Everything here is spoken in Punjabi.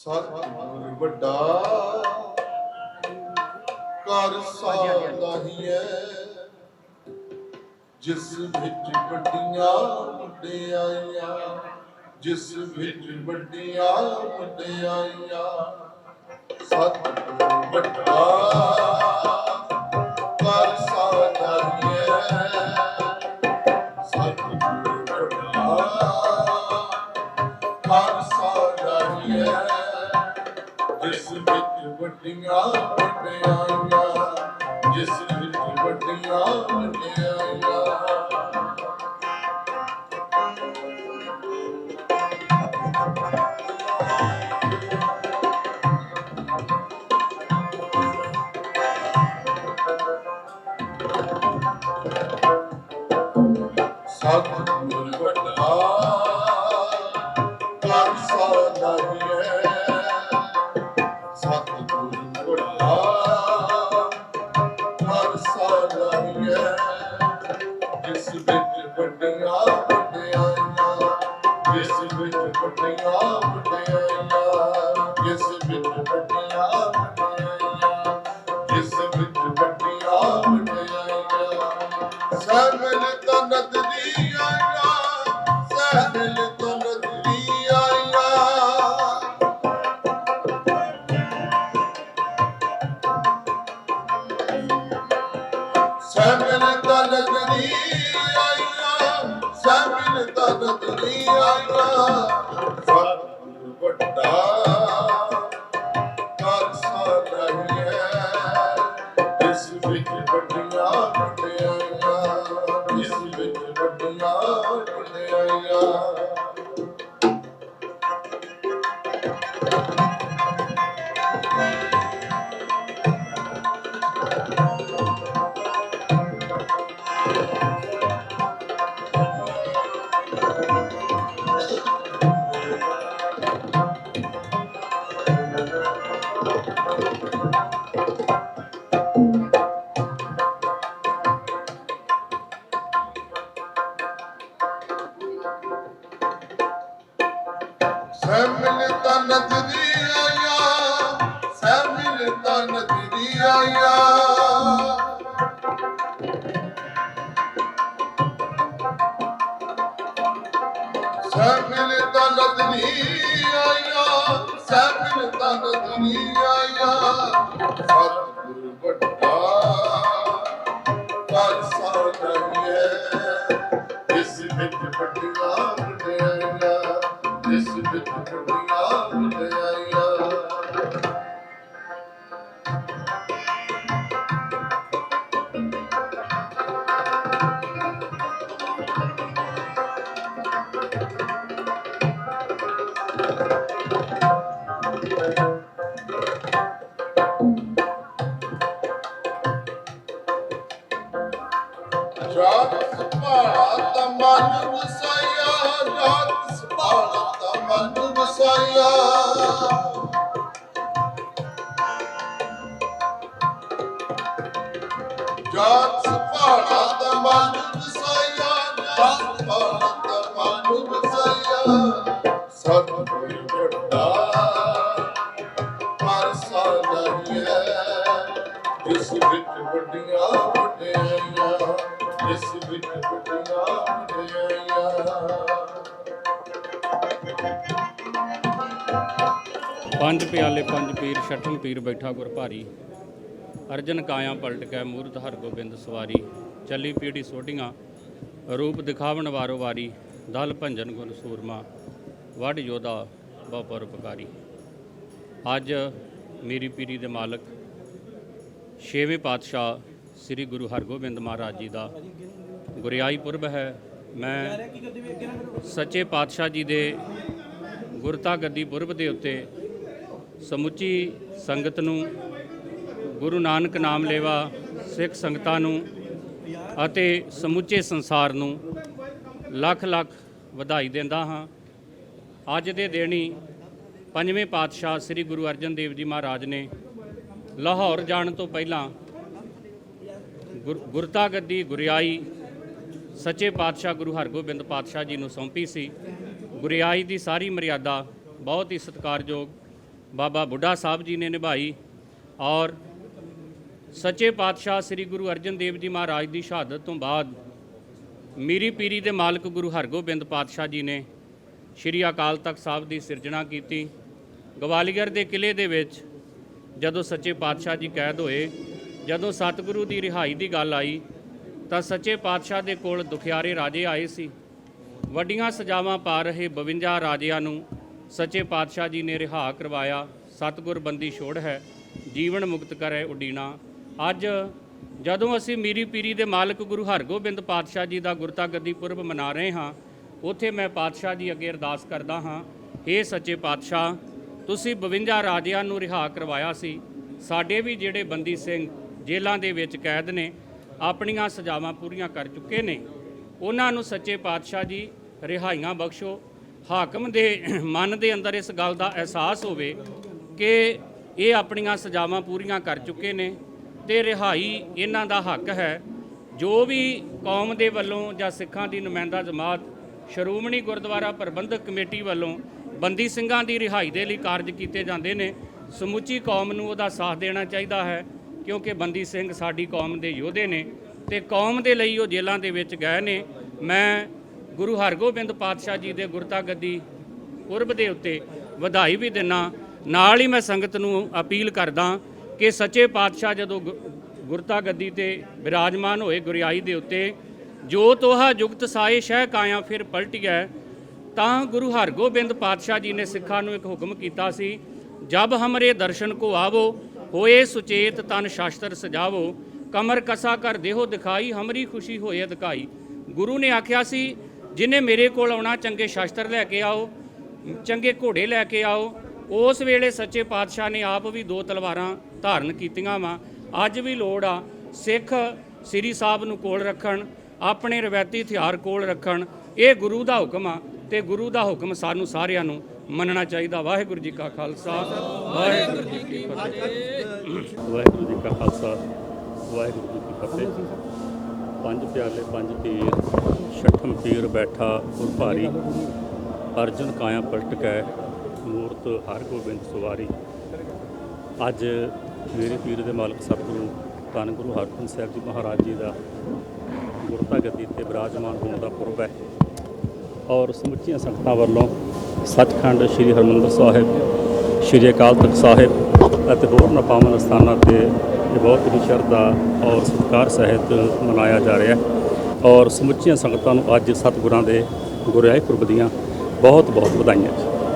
ਸਤਿਗੁਰ ਵੱਡਾ ਕਰ ਸਾਲਾਹੀਐ ਜਿਸ ਵਿੱਚ ਵੱਡੀਆਂ ਵੱਡਿਆਈਆਂ ਜਿਸ ਵਿੱਚ ਵੱਡੀਆਂ ਵੱਡਿਆਈਆਂ ਸਤਿਗੁਰ ਵੱਡਾ ਜਿਸ ਵਿੱਚ ਵੱਡੀਆਂ ਵੱਡਿਆਈਆਂ ਜਿਸ ਵਿੱਚ ਵੱਡੀਆਂ ਵੱਡਿਆਈਆਂ। ਨਦਰੀ ਆਇਆ ਸਹਿਮਲ ਤਾਂ ਨਦਰੀ ਆਇਆ ਨਦਰੀ ਆਇਆ ਸਹਿਮਲ ਤਾਂ ਨਦਰੀ ਆਇਆ। ਸਹਿਮਲ ਤਾਂ ਨਦਰੀ ਆਇਆ ਸਹਿਮਲ ਤਾਂ ਨਦਰੀ ਆਇਆ। ਵੱਡੀਆਂ ਵੱਡਿਆਈਆਂ ਪੰਜ ਪਿਆਲੇ ਪੰਜ ਪੀਰ, ਛਠਮ ਪੀਰ ਬੈਠਾ ਗੁਰ ਭਾਰੀ। ਅਰਜਨ ਕਾਇਆ ਪਲਟ ਕੇ ਮੂਰਤ ਹਰ ਗੋਬਿੰਦ ਸਵਾਰੀ। ਚੱਲੀ ਪੀੜੀ ਸੋਢੀਆਂ, ਰੂਪ ਦਿਖਾਵਣ ਵਾਰੋ ਵਾਰੀ। ਦਲ ਭੰਜਨ ਗੁਰ ਸੂਰਮਾ ਵੱਡ ਯੋਧਾ ਬਹੁ ਪਰਉਪਕਾਰੀ ਅੱਜ ਮੇਰੀ ਪੀਰੀ ਦੇ ਮਾਲਕ, ਛੇਵੇਂ ਪਾਤਸ਼ਾਹ ਸ੍ਰੀ ਗੁਰੂ ਹਰਗੋਬਿੰਦ ਮਹਾਰਾਜ ਜੀ ਦਾ ਗੁਰਿਆਈ ਪੁਰਬ ਹੈ। ਮੈਂ ਸੱਚੇ ਪਾਤਸ਼ਾਹ ਜੀ ਦੇ ਗੁਰਤਾ ਗੱਦੀ ਪੁਰਬ ਦੇ ਉੱਤੇ ਸਮੁੱਚੀ ਸੰਗਤ ਨੂੰ, ਗੁਰੂ ਨਾਨਕ ਨਾਮ ਲੇਵਾ ਸਿੱਖ ਸੰਗਤਾਂ ਨੂੰ ਅਤੇ ਸਮੁੱਚੇ ਸੰਸਾਰ ਨੂੰ ਲੱਖ ਲੱਖ ਵਧਾਈ ਦਿੰਦਾ ਹਾਂ। ਅੱਜ ਦੇ ਦਿਨੀ ਪੰਜਵੇਂ ਪਾਤਸ਼ਾਹ ਸ੍ਰੀ ਗੁਰੂ ਅਰਜਨ ਦੇਵ ਜੀ ਮਹਾਰਾਜ ਨੇ ਲਾਹੌਰ ਜਾਣ ਤੋਂ ਪਹਿਲਾਂ ਗੁਰ- ਗੁਰਤਾ ਗੱਦੀ ਗੁਰਿਆਈ ਸੱਚੇ ਪਾਤਸ਼ਾਹ ਗੁਰੂ ਹਰਗੋਬਿੰਦ ਪਾਤਸ਼ਾਹ ਜੀ ਨੂੰ ਸੌਂਪੀ ਸੀ। ਗੁਰਿਆਈ ਦੀ ਸਾਰੀ ਮਰਿਆਦਾ ਬਹੁਤ ਹੀ ਸਤਿਕਾਰਯੋਗ ਬਾਬਾ ਬੁੱਢਾ ਸਾਹਿਬ ਜੀ ਨੇ ਨਿਭਾਈ ਔਰ ਸੱਚੇ ਪਾਤਸ਼ਾਹ ਸ੍ਰੀ ਗੁਰੂ ਅਰਜਨ ਦੇਵ ਜੀ ਮਹਾਰਾਜ ਦੀ ਸ਼ਹਾਦਤ ਤੋਂ ਬਾਅਦ ਮੀਰੀ ਪੀਰੀ ਦੇ ਮਾਲਕ ਗੁਰੂ ਹਰਗੋਬਿੰਦ ਪਾਤਸ਼ਾਹ ਜੀ ਨੇ ਸ਼੍ਰੀ ਅਕਾਲ ਤਖਤ ਸਾਹਿਬ ਦੀ ਸਿਰਜਣਾ ਕੀਤੀ। ਗਵਾਲੀਅਰ ਦੇ ਕਿਲੇ ਦੇ ਵਿੱਚ ਜਦੋਂ ਸੱਚੇ ਪਾਤਸ਼ਾਹ ਜੀ ਕੈਦ ਹੋਏ, ਜਦੋਂ ਸਤਿਗੁਰੂ ਦੀ ਰਿਹਾਈ ਦੀ ਗੱਲ ਆਈ, ਤਾਂ ਸੱਚੇ ਪਾਤਸ਼ਾਹ ਦੇ ਕੋਲ ਦੁਖਿਆਰੇ ਰਾਜੇ ਆਏ ਸੀ। ਵੱਡੀਆਂ ਸਜ਼ਾਵਾਂ ਪਾ ਰਹੇ 52 ਰਾਜਿਆਂ ਨੂੰ ਸੱਚੇ ਪਾਤਸ਼ਾਹ ਜੀ ਨੇ ਰਿਹਾ ਕਰਵਾਇਆ, ਸਤਿਗੁਰ ਬੰਦੀ ਛੋੜ ਹੈ, ਜੀਵਨ ਮੁਕਤ ਕਰੇ ਉਡੀਣਾ। ਅੱਜ ਜਦੋਂ ਅਸੀਂ ਮੀਰੀ ਪੀਰੀ ਦੇ ਮਾਲਕ ਗੁਰੂ ਹਰਗੋਬਿੰਦ ਪਾਤਸ਼ਾਹ ਜੀ ਦਾ ਗੁਰਤਾ ਗੱਦੀ ਪੁਰਬ ਮਨਾ ਰਹੇ ਹਾਂ, ਉੱਥੇ ਮੈਂ ਪਾਤਸ਼ਾਹ ਜੀ ਅੱਗੇ ਅਰਦਾਸ ਕਰਦਾ ਹਾਂ हे ਸੱਚੇ ਪਾਤਸ਼ਾਹ, ਤੁਸੀਂ 52 ਰਾਜਿਆਂ ਨੂੰ ਰਿਹਾ ਕਰਵਾਇਆ ਸੀ। ਸਾਡੇ ਵੀ ਜਿਹੜੇ ਬੰਦੀ ਸਿੰਘ ਜੇਲ੍ਹਾਂ ਦੇ ਵਿੱਚ ਕੈਦ ਨੇ, ਆਪਣੀਆਂ ਸਜ਼ਾਵਾਂ ਪੂਰੀਆਂ ਕਰ ਚੁੱਕੇ ਨੇ। ਉਹਨਾਂ ਨੂੰ ਸੱਚੇ ਪਾਤਸ਼ਾਹ ਜੀ, ਰਿਹਾਈਆਂ ਬਖਸ਼ੋ। ਹਾਕਮ ਦੇ ਮਨ ਦੇ ਅੰਦਰ ਇਸ ਗੱਲ ਦਾ ਅਹਿਸਾਸ ਹੋਵੇ ਕਿ ਇਹ ਆਪਣੀਆਂ ਸਜ਼ਾਵਾਂ ਪੂਰੀਆਂ ਕਰ ਚੁੱਕੇ ਨੇ ਤੇ ਰਿਹਾਈ ਇਹਨਾਂ ਦਾ ਹੱਕ ਹੈ। ਜੋ ਵੀ ਕੌਮ ਦੇ ਵੱਲੋਂ ਜਾਂ ਸਿੱਖਾਂ ਦੀ ਨੁਮਾਇੰਦਾ ਜਮਾਤ, ਸ਼੍ਰੋਮਣੀ ਗੁਰਦੁਆਰਾ ਪ੍ਰਬੰਧਕ ਕਮੇਟੀ ਵੱਲੋਂ ਬੰਦੀ ਸਿੰਘਾਂ ਦੀ ਰਿਹਾਈ ਦੇ ਲਈ ਕਾਰਜ ਕੀਤੇ ਜਾਂਦੇ ਨੇ, ਸਮੁੱਚੀ ਕੌਮ ਨੂੰ ਉਹਦਾ ਸਾਥ ਦੇਣਾ ਚਾਹੀਦਾ ਹੈ, ਕਿਉਂਕਿ ਬੰਦੀ ਸਿੰਘ ਸਾਡੀ ਕੌਮ ਦੇ ਯੋਧੇ ਨੇ ਤੇ ਕੌਮ ਦੇ ਲਈ ਉਹ ਜੇਲ੍ਹਾਂ ਦੇ ਵਿੱਚ ਗਏ ਨੇ। ਮੈਂ ਗੁਰੂ ਹਰਗੋਬਿੰਦ ਪਾਤਸ਼ਾਹ ਜੀ ਦੇ ਗੁਰਤਾ ਗੱਦੀ ਪੁਰਬ ਦੇ ਉੱਤੇ ਵਧਾਈ ਵੀ ਦਿਨਾ। ਨਾਲ ਹੀ ਮੈਂ ਸੰਗਤ ਨੂੰ ਅਪੀਲ ਕਰਦਾ ਕਿ ਸੱਚੇ ਪਾਤਸ਼ਾਹ ਜਦੋਂ ਗੁ- ਗੁਰਤਾ ਗੱਦੀ ਤੇ ਵਿਰਾਜਮਾਨ ਹੋਏ ਗੁਰਿਆਈ ਦੇ ਉੱਤੇ ਜੋ ਤੋਹਾ ਜੁਗਤ ਸਾਏ ਸ਼ਹਿ ਕਾਇਆ ਫਿਰ ਪਲਟਿਐ, ਤਾਂ ਗੁਰੂ ਹਰਗੋਬਿੰਦ ਪਾਤਸ਼ਾਹ ਜੀ ਨੇ ਸਿੱਖਾਂ ਨੂੰ ਇੱਕ ਹੁਕਮ ਕੀਤਾ ਸੀ, ਜਬ ਹਮਰੇ ਦਰਸ਼ਨ ਕੋ ਆਵੋ, ਹੋਏ ਸੁਚੇਤ ਤਨ ਸ਼ਾਸਤਰ ਸਜਾਵੋ, ਕਮਰ ਕਸਾ ਕਰ ਦੇਹੋ ਦਿਖਾਈ, ਹਮਰੀ ਖੁਸ਼ੀ ਹੋਏ ਅਧਿਕਾਈ। ਗੁਰੂ ਨੇ ਆਖਿਆ ਸੀ ਜਿਨੇ ਮੇਰੇ ਕੋਲ ਆਉਣਾ, ਚੰਗੇ ਸ਼ਾਸਤਰ ਲੈ ਕੇ ਆਓ, ਚੰਗੇ ਘੋੜੇ ਲੈ ਕੇ ਆਓ, ਉਸ ਵੇਲੇ ਸੱਚੇ ਪਾਤਸ਼ਾਹ ਨੇ ਆਪ ਵੀ ਦੋ ਤਲਵਾਰਾਂ ਧਾਰਨ ਕੀਤੀਆਂ ਵਾ। ਅੱਜ ਵੀ ਲੋੜ ਆ, ਸਿੱਖ ਸ੍ਰੀ ਸਾਹਿਬ ਨੂੰ ਕੋਲ ਰੱਖਣ, ਆਪਣੇ ਰਵਾਇਤੀ ਹਥਿਆਰ ਕੋਲ ਰੱਖਣ। ਇਹ ਗੁਰੂ ਦਾ ਹੁਕਮ ਆ ਤੇ ਗੁਰੂ ਦਾ ਹੁਕਮ ਸਾਨੂੰ ਸਾਰਿਆਂ ਨੂੰ ਮੰਨਣਾ ਚਾਹੀਦਾ। ਵਾਹਿਗੁਰੂ ਜੀ ਕਾ ਖਾਲਸਾ, ਵਾਹਿਗੁਰੂ ਜੀ ਕੀ ਫਤਿਹ। ਵਾਹਿਗੁਰੂ ਜੀ ਕਾ ਖਾਲਸਾ, ਵਾਹਿਗੁਰੂ ਜੀ ਕੀ ਫਤਿਹ। ਪੰਜ ਪਿਆਲੇ, ਪੰਜ ਪੀਰ ਛਠਮ ਪੀਰ ਬੈਠਾ ਗੁਰ ਭਾਰੀ ਅਰਜਨ ਕਾਇਆ ਪਲਟ ਕੈ ਮੂਰਤ ਹਰ ਗੋਬਿੰਦ ਸਵਾਰੀ। ਅੱਜ ਮੇਰੇ ਪੀਰ ਦੇ ਮਾਲਕ ਸਤਿਗੁਰੂ ਧੰਨ ਗੁਰੂ ਹਰਗੋਬਿੰਦ ਸਾਹਿਬ ਜੀ ਮਹਾਰਾਜ ਜੀ ਦਾ ਗੁਰਤਾ ਗੱਦੀ ਤੇ ਬਿਰਾਜਮਾਨ ਹੋਣ ਦਾ ਪੁਰਬ ਹੈ। ਔਰ ਸਮੁੱਚੀਆਂ ਸੰਗਤਾਂ ਵੱਲੋਂ ਸੱਚਖੰਡ ਸ੍ਰੀ ਹਰਿਮੰਦਰ ਸਾਹਿਬ, ਸ੍ਰੀ ਅਕਾਲ ਤਖਤ ਸਾਹਿਬ ਅਤੇ ਹੋਰ ਪਾਵਨ ਸਥਾਨਾਂ ਤੇ ਇਹ ਬਹੁਤ ਹੀ ਸ਼ਰਧਾ ਔਰ ਸਤਿਕਾਰ ਸਹਿਤ ਮਨਾਇਆ ਜਾ ਰਿਹਾ ਹੈ। ਔਰ ਸਮੁੱਚੀਆਂ ਸੰਗਤਾਂ ਨੂੰ ਅੱਜ ਸਤਿਗੁਰਾਂ ਦੇ ਗੁਰਿਆਈ ਪੁਰਬ ਦੀਆਂ ਬਹੁਤ ਬਹੁਤ ਵਧਾਈਆਂ ਜੀ।